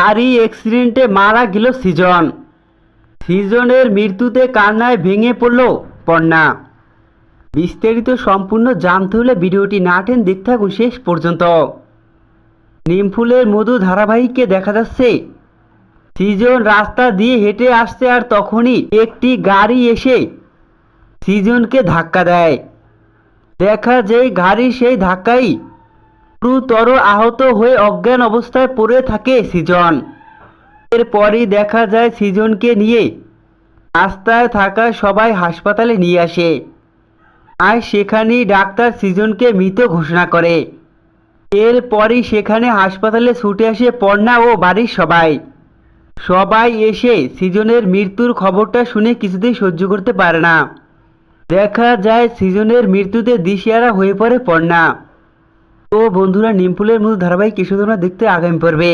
গাড়ি অ্যাক্সিডেন্টে মারা গেল সিজন। সিজনের মৃত্যুতে কান্নায় ভেঙে পড়ল পর্ণা বিস্তারিত সম্পূর্ণ জানতে হলে ভিডিওটি না টেন দেখতে থাকুন শেষ পর্যন্ত। নিমফুলের মধু ধারাবাহিককে দেখা যাচ্ছে। সিজন রাস্তা দিয়ে হেঁটে আসছে আর তখনই একটি গাড়ি এসে সিজনকে ধাক্কা দেয়। দেখা যায়, গাড়ি সেই ধাক্কাই গুরুতর আহত হয়ে অজ্ঞান অবস্থায় পড়ে থাকে সিজন। এরপরই দেখা যায় সিজনকে নিয়ে রাস্তায় থাকা সবাই হাসপাতালে নিয়ে আসে। আর সেখানেই ডাক্তার সিজনকে মৃত ঘোষণা করে। এরপরই সেখানে হাসপাতালে ছুটে আসে পর্ণা ও বাড়ির সবাই। সবাই এসে সিজনের মৃত্যুর খবরটা শুনে কিছুতেই সহ্য করতে পারে না। দেখা যায় সিজনের মৃত্যুতে দিশেহারা হয়ে পড়ে পর্ণা। তো বন্ধুরা নিমপুলের মতো ধারাবাহিক তোমরা দেখতে আগামী পর্বে।